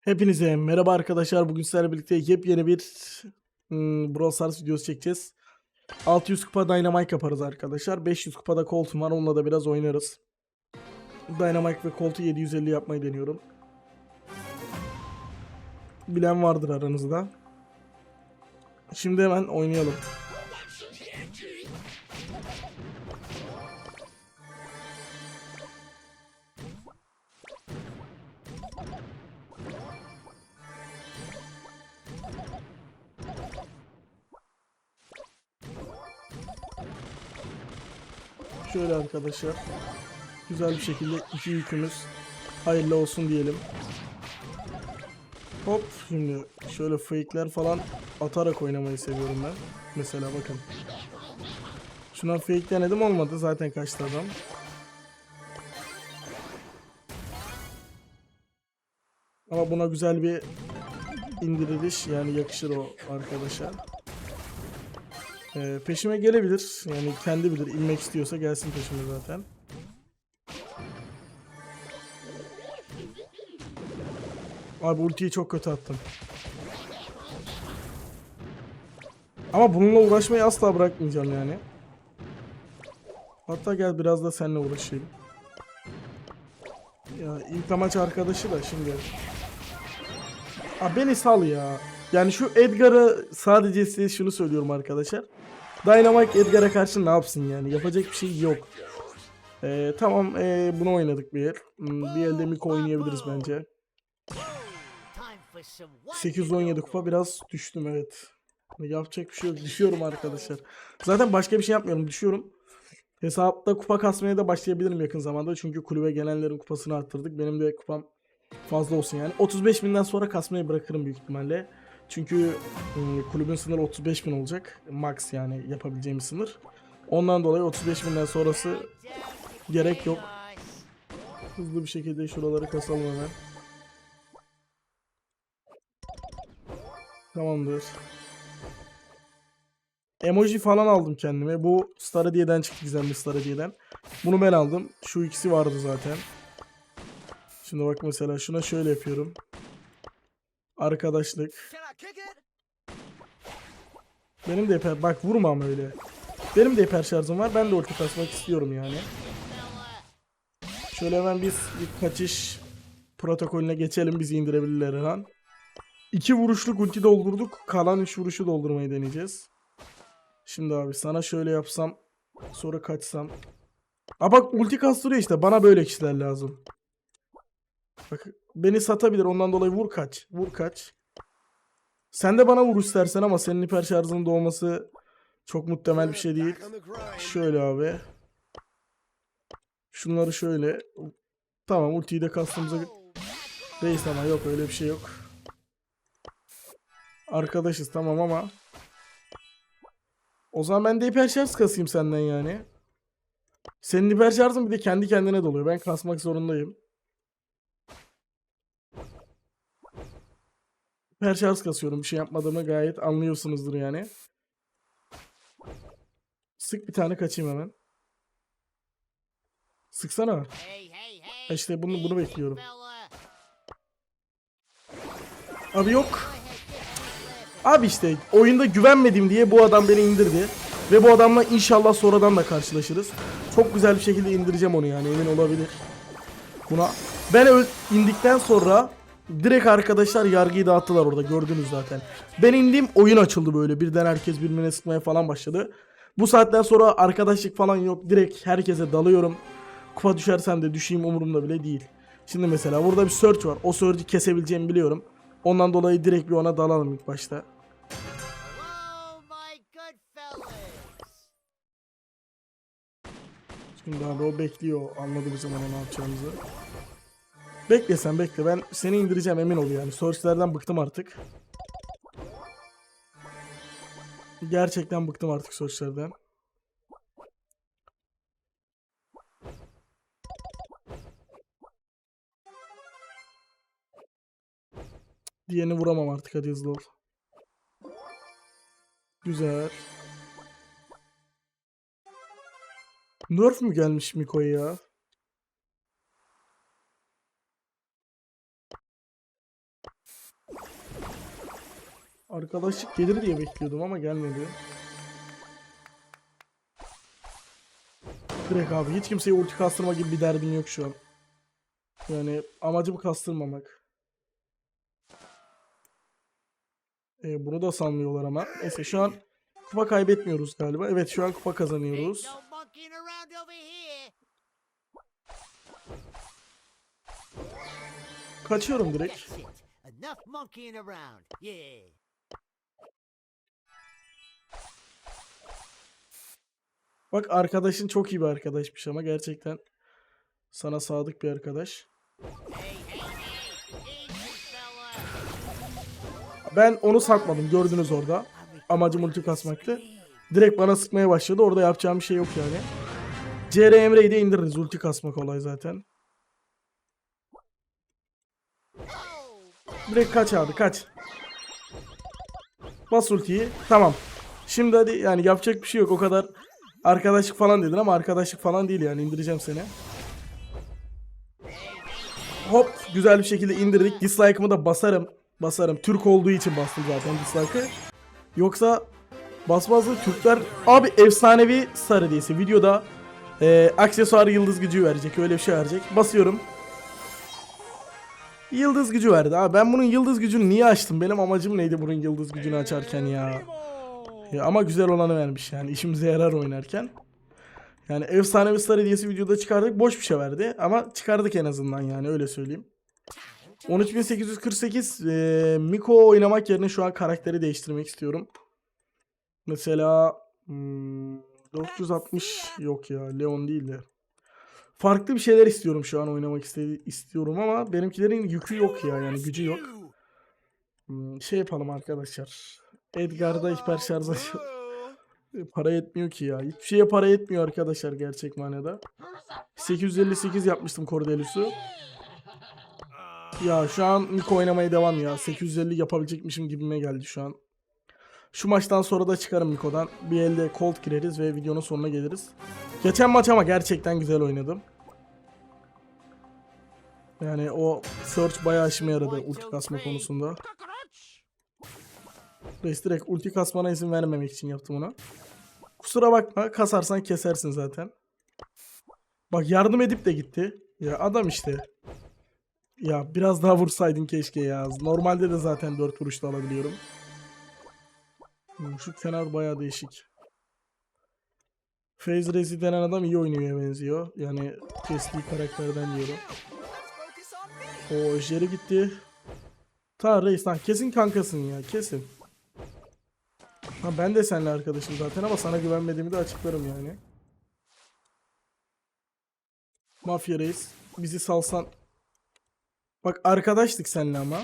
Hepinize merhaba arkadaşlar. Bugün sizlerle birlikte yepyeni bir hmm, Brawl Stars videosu çekeceğiz. 600 kupa Dynamite yaparız arkadaşlar. 500 kupada Colt'um var. Onunla da biraz oynarız. Dynamite ve Colt'u 750 yapmayı deniyorum. Bilen vardır aranızda. Şimdi hemen oynayalım. Şöyle arkadaşlar. Güzel bir şekilde iki yükümüz hayırlı olsun diyelim. Hop şimdi şöyle fake'ler falan atarak oynamayı seviyorum ben. Mesela bakın. Şuna fake denedim olmadı zaten kaçtı adam. Ama buna güzel bir indiriliş yani yakışır o arkadaşa. Ee, peşime gelebilir. Yani kendi bilir. inmek istiyorsa gelsin peşime zaten. Abi ultiyi çok kötü attım. Ama bununla uğraşmayı asla bırakmayacağım yani. Hatta gel biraz da seninle uğraşayım. Ya ilk amaç arkadaşı da şimdi. Abi beni sal ya. Yani şu Edgar'ı sadece size şunu söylüyorum arkadaşlar. Dynamite Edgar'a karşı ne yapsın yani? Yapacak bir şey yok. Ee, tamam ee, bunu oynadık bir el. Hmm, bir elde Miko oynayabiliriz bence. 817 kupa biraz düştüm evet. Yapacak bir şey yok. Düşüyorum arkadaşlar. Zaten başka bir şey yapmıyorum. Düşüyorum. Hesapta kupa kasmaya da başlayabilirim yakın zamanda. Çünkü kulübe gelenlerin kupasını arttırdık. Benim de kupam fazla olsun yani. 35 binden sonra kasmayı bırakırım büyük ihtimalle. Çünkü e, kulübün sınırı 35 bin olacak. Max yani yapabileceğimiz sınır. Ondan dolayı 35 binden sonrası gerek yok. Hızlı bir şekilde şuraları kasalım hemen. Tamamdır. Emoji falan aldım kendime. Bu Star Hediye'den çıktı gizemli Star. Bunu ben aldım. Şu ikisi vardı zaten. Şimdi bak mesela şuna şöyle yapıyorum. Arkadaşlık. Benim de hiper... Bak vurma ama öyle. Benim de hiper şarjım var. Ben de ulti kasmak istiyorum yani. Şöyle hemen biz bir kaçış protokolüne geçelim. Bizi indirebilirler her an. İki vuruşluk ulti doldurduk. Kalan üç vuruşu doldurmayı deneyeceğiz. Şimdi abi sana şöyle yapsam. Sonra kaçsam. Aa bak ulti kastırıyor işte. Bana böyle kişiler lazım. Bak beni satabilir. Ondan dolayı vur kaç. Vur kaç. Sen de bana vur istersen ama senin hiper şarjının doğması çok muhtemel bir şey değil. Şöyle abi. Şunları şöyle. Tamam ultiyi de kastımıza... Reis ama yok öyle bir şey yok. Arkadaşız tamam ama. O zaman ben de hiper şarj kasayım senden yani. Senin hiper şarjın bir de kendi kendine doluyor. Ben kasmak zorundayım. Hiper şarj kasıyorum. Bir şey yapmadığımı gayet anlıyorsunuzdur yani. Sık bir tane kaçayım hemen. Sıksana. İşte bunu bunu bekliyorum. Abi yok. Abi işte oyunda güvenmedim diye bu adam beni indirdi. Ve bu adamla inşallah sonradan da karşılaşırız. Çok güzel bir şekilde indireceğim onu yani emin olabilir. Buna ben indikten sonra direkt arkadaşlar yargıyı dağıttılar orada gördünüz zaten. Ben indiğim oyun açıldı böyle birden herkes birbirine sıkmaya falan başladı. Bu saatten sonra arkadaşlık falan yok direkt herkese dalıyorum. Kupa düşersem de düşeyim umurumda bile değil. Şimdi mesela burada bir search var. O search'i kesebileceğimi biliyorum. Ondan dolayı direkt bir ona dalalım ilk başta. Şimdi abi o bekliyor. Anladı bizim ne yapacağımızı. Bekle sen bekle. Ben seni indireceğim emin ol yani. Search'lerden bıktım artık. Gerçekten bıktım artık search'lerden. Diğerini vuramam artık hadi hızlı ol. Güzel. Nerf mü gelmiş Miko'ya ya? Arkadaşlık gelir diye bekliyordum ama gelmedi. Direkt abi hiç kimseye ulti kastırma gibi bir derdim yok şu an. Yani amacım kastırmamak. Ee, bunu da sanmıyorlar ama. Neyse şu an kupa kaybetmiyoruz galiba. Evet şu an kupa kazanıyoruz. Kaçıyorum direkt. Enough monkeying around. Yeah. Bak arkadaşın çok iyi bir arkadaşmış ama gerçekten sana sadık bir arkadaş. Ben onu satmadım gördünüz orada. Amacım ulti kasmaktı. Direkt bana sıkmaya başladı. Orada yapacağım bir şey yok yani. CR Emre'yi de indiririz. Ulti kasmak olay zaten. Direkt kaç abi kaç. Bas ultiyi. Tamam. Şimdi hadi yani yapacak bir şey yok. O kadar arkadaşlık falan dedin ama arkadaşlık falan değil yani. indireceğim seni. Hop güzel bir şekilde indirdik. Dislike'ımı da basarım. Basarım. Türk olduğu için bastım zaten dislike'ı. Yoksa basmazdı Türkler abi efsanevi sarı hediyesi videoda e, aksesuar yıldız gücü verecek öyle bir şey verecek basıyorum yıldız gücü verdi abi ben bunun yıldız gücünü niye açtım benim amacım neydi bunun yıldız gücünü açarken ya, ya ama güzel olanı vermiş yani işimize yarar oynarken yani efsanevi sarı hediyesi videoda çıkardık boş bir şey verdi ama çıkardık en azından yani öyle söyleyeyim 13848 e, Miko oynamak yerine şu an karakteri değiştirmek istiyorum. Mesela hmm, 460 yok ya Leon değil de. Farklı bir şeyler istiyorum şu an oynamak istedi istiyorum ama benimkilerin yükü yok ya yani gücü yok. Hmm, şey yapalım arkadaşlar. Edgar'da hiper şarj aç- para yetmiyor ki ya. Hiçbir şeye para yetmiyor arkadaşlar gerçek manada. 858 yapmıştım Cordelius'u. Ya şu an Miko oynamaya devam ya. 850 yapabilecekmişim gibime geldi şu an. Şu maçtan sonra da çıkarım Miko'dan. Bir elde Colt gireriz ve videonun sonuna geliriz. Geçen maç ama gerçekten güzel oynadım. Yani o search bayağı işime yaradı ulti kasma konusunda. Reis direkt ulti kasmana izin vermemek için yaptım onu. Kusura bakma kasarsan kesersin zaten. Bak yardım edip de gitti. Ya adam işte. Ya biraz daha vursaydın keşke ya. Normalde de zaten 4 vuruşta alabiliyorum. Hmm, Şu kenar bayağı değişik. Phase Rezi denen adam iyi oynuyor benziyor. Yani kestiği karakterden diyorum. O Jerry gitti. Ta reis lan kesin kankasın ya kesin. Ha ben de seninle arkadaşım zaten ama sana güvenmediğimi de açıklarım yani. Mafya reis bizi salsan. Bak arkadaştık seninle ama.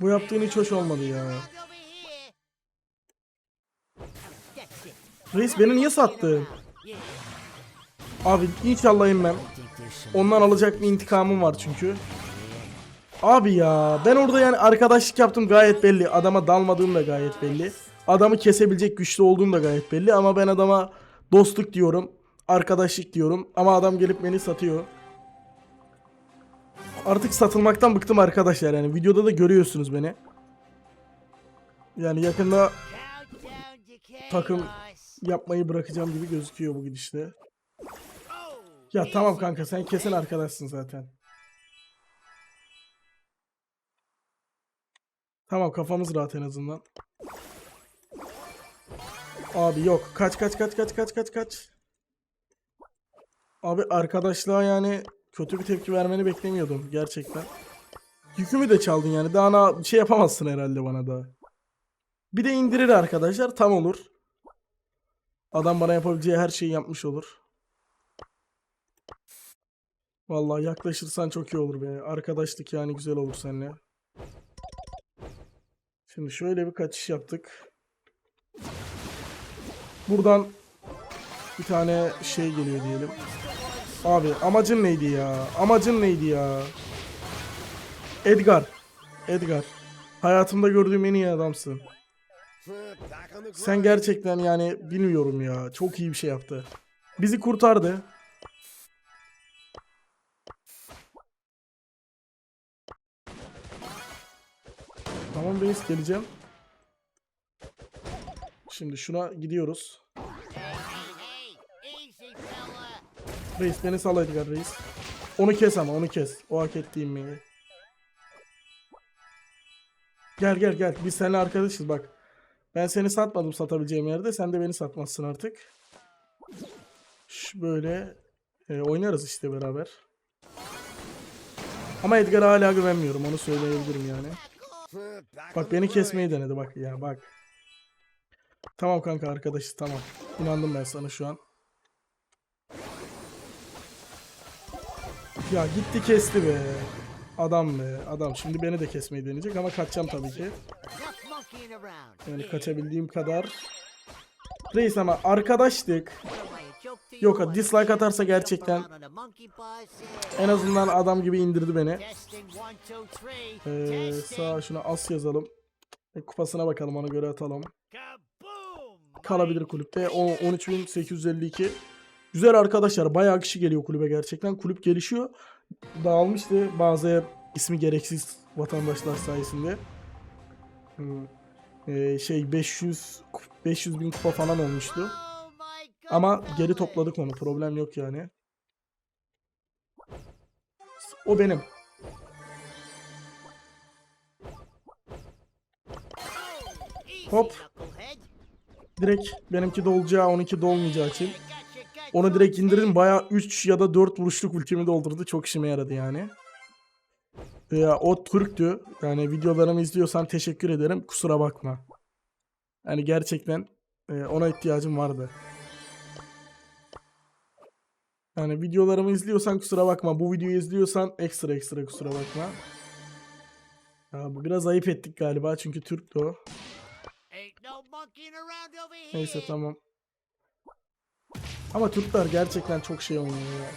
Bu yaptığın hiç hoş olmadı ya. Reis beni niye sattı? Abi inşallah inmem. Ondan alacak bir intikamım var çünkü. Abi ya ben orada yani arkadaşlık yaptım gayet belli. Adama dalmadığım da gayet belli. Adamı kesebilecek güçlü olduğum da gayet belli. Ama ben adama dostluk diyorum. Arkadaşlık diyorum. Ama adam gelip beni satıyor. Artık satılmaktan bıktım arkadaşlar yani. Videoda da görüyorsunuz beni. Yani yakında Takım- yapmayı bırakacağım gibi gözüküyor bu gidişle. Ya tamam kanka sen kesin arkadaşsın zaten. Tamam kafamız rahat en azından. Abi yok. Kaç kaç kaç kaç kaç kaç kaç. Abi arkadaşlığa yani kötü bir tepki vermeni beklemiyordum gerçekten. Yükümü de çaldın yani. Daha bir şey yapamazsın herhalde bana daha. Bir de indirir arkadaşlar tam olur. Adam bana yapabileceği her şeyi yapmış olur. Vallahi yaklaşırsan çok iyi olur be. Arkadaşlık yani güzel olur seninle. Şimdi şöyle bir kaçış yaptık. Buradan bir tane şey geliyor diyelim. Abi amacın neydi ya? Amacın neydi ya? Edgar. Edgar. Hayatımda gördüğüm en iyi adamsın. Sen gerçekten yani bilmiyorum ya. Çok iyi bir şey yaptı. Bizi kurtardı. Tamam reis geleceğim. Şimdi şuna gidiyoruz. Reis beni sal Edgar reis. Onu kes ama onu kes. O hak ettiğim meyve. Gel gel gel. Biz seninle arkadaşız bak. Ben seni satmadım satabileceğim yerde. Sen de beni satmazsın artık. Şu böyle e, oynarız işte beraber. Ama Edgar'a hala güvenmiyorum. Onu söyleyebilirim yani. Bak beni kesmeyi denedi bak ya bak. Tamam kanka arkadaşız tamam. İnandım ben sana şu an. Ya gitti kesti be. Adam be adam. Şimdi beni de kesmeyi deneyecek ama kaçacağım tabii ki. Yani kaçabildiğim kadar. Reis ama arkadaştık. Yok What? dislike atarsa gerçekten en azından adam gibi indirdi beni. Ee, sağa şuna as yazalım. E, kupasına bakalım ona göre atalım. Kalabilir kulüpte. O 13852. Güzel arkadaşlar. Bayağı kişi geliyor kulübe gerçekten. Kulüp gelişiyor. Dağılmıştı bazı ismi gereksiz vatandaşlar sayesinde. Hmm. Ee, şey 500 500 bin kupa falan olmuştu. Ama geri topladık onu. Problem yok yani. O benim. Hop. Direkt benimki dolacağı 12 dolmayacağı için. Onu direkt indirdim. Bayağı 3 ya da 4 vuruşluk ultimi doldurdu. Çok işime yaradı yani. Ya o Türktü. Yani videolarımı izliyorsan teşekkür ederim. Kusura bakma. Yani gerçekten e, ona ihtiyacım vardı. Yani videolarımı izliyorsan kusura bakma. Bu videoyu izliyorsan ekstra ekstra kusura bakma. Ya bu biraz ayıp ettik galiba çünkü Türktü o. Neyse tamam. Ama Türkler gerçekten çok şey oynuyor ya.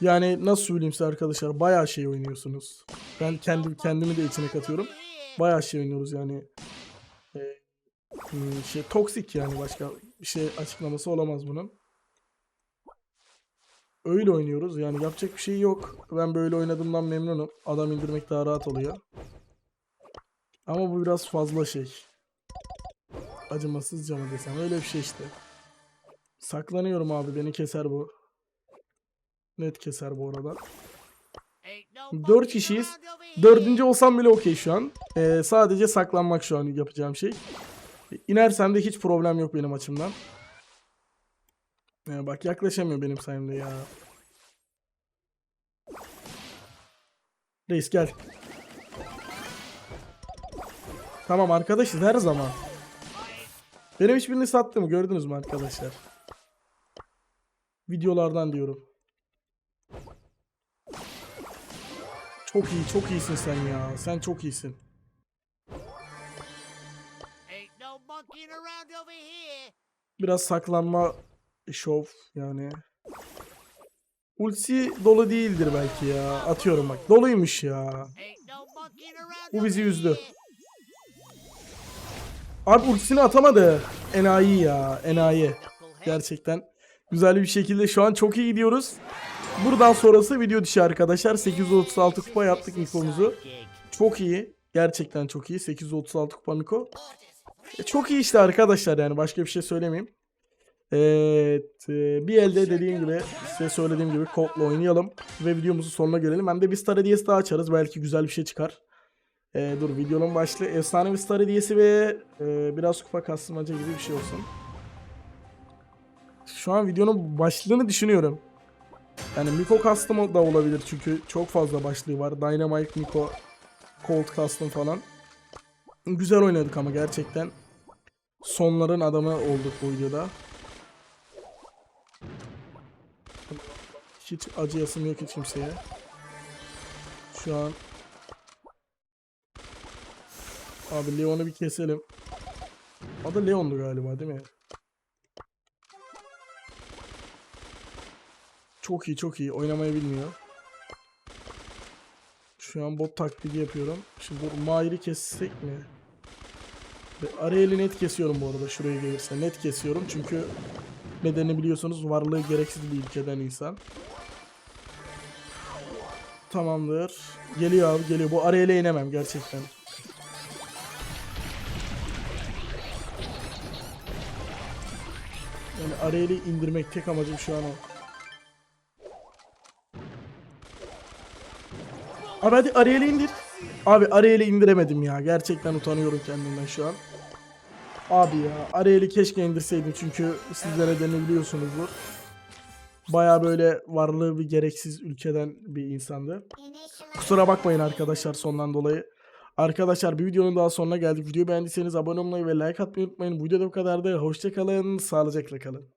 Yani nasıl söyleyeyim size arkadaşlar bayağı şey oynuyorsunuz. Ben kendim kendimi de içine katıyorum. Bayağı şey oynuyoruz yani. Ee, hmm, şey toksik yani başka bir şey açıklaması olamaz bunun. Öyle oynuyoruz yani yapacak bir şey yok. Ben böyle oynadığımdan memnunum. Adam indirmek daha rahat oluyor. Ama bu biraz fazla şey. Acımasızca mı desem öyle bir şey işte. Saklanıyorum abi beni keser bu. Net keser bu arada. Ain't no Dört monkeying kişiyiz. Dördüncü olsam bile okey şu an. Ee, sadece saklanmak şu an yapacağım şey. İnersem de hiç problem yok benim açımdan. Ee, bak yaklaşamıyor benim sayemde ya. Reis gel. Tamam arkadaşız her zaman. Benim hiçbirini sattım gördünüz mü arkadaşlar? Videolardan diyorum. Çok iyi, çok iyisin sen ya. Sen çok iyisin. Biraz saklanma şov yani. Ultisi dolu değildir belki ya. Atıyorum bak. Doluymuş ya. Bu bizi üzdü. Abi ultisini atamadı. Enayi ya. Enayi. Gerçekten güzel bir şekilde şu an çok iyi gidiyoruz. Buradan sonrası video dışı arkadaşlar. 836 kupa yaptık Miko'muzu. Çok iyi. Gerçekten çok iyi. 836 kupa Miko. E, çok iyi işte arkadaşlar yani başka bir şey söylemeyeyim. Evet, e, bir elde dediğim gibi size söylediğim gibi Colt'la oynayalım ve videomuzun sonuna gelelim. Hem de bir Star hediyesi daha açarız. Belki güzel bir şey çıkar. E, dur videonun başlığı efsane bir Star hediyesi ve e, biraz kupa kastırmaca gibi bir şey olsun. Şu an videonun başlığını düşünüyorum. Yani Miko Custom da olabilir çünkü çok fazla başlığı var. Dynamite Miko, Cold Custom falan. Güzel oynadık ama gerçekten. Sonların adamı olduk bu videoda. Hiç acıyasım yok hiç kimseye. Şu an Abi Leon'u bir keselim. Adı Leon'du galiba değil mi? Çok iyi çok iyi. Oynamayı bilmiyor. Şu an bot taklidi yapıyorum. Şimdi bu Mahir'i kessek mi? Ve Ariel'i net kesiyorum bu arada şuraya gelirse. Net kesiyorum çünkü nedenini biliyorsunuz varlığı gereksiz bir ülkeden insan. Tamamdır. Geliyor abi geliyor. Bu arayla inemem gerçekten. Yani arayla indirmek tek amacım şu an o. Abi hadi arayla indir. Abi arayla indiremedim ya. Gerçekten utanıyorum kendimden şu an. Abi ya arayla keşke indirseydim çünkü sizlere denebiliyorsunuzdur. Baya böyle varlığı bir gereksiz ülkeden bir insandı. Kusura bakmayın arkadaşlar sondan dolayı. Arkadaşlar bir videonun daha sonuna geldik. Videoyu beğendiyseniz abone olmayı ve like atmayı unutmayın. Bu videoda bu kadardı. Hoşçakalın. Sağlıcakla kalın.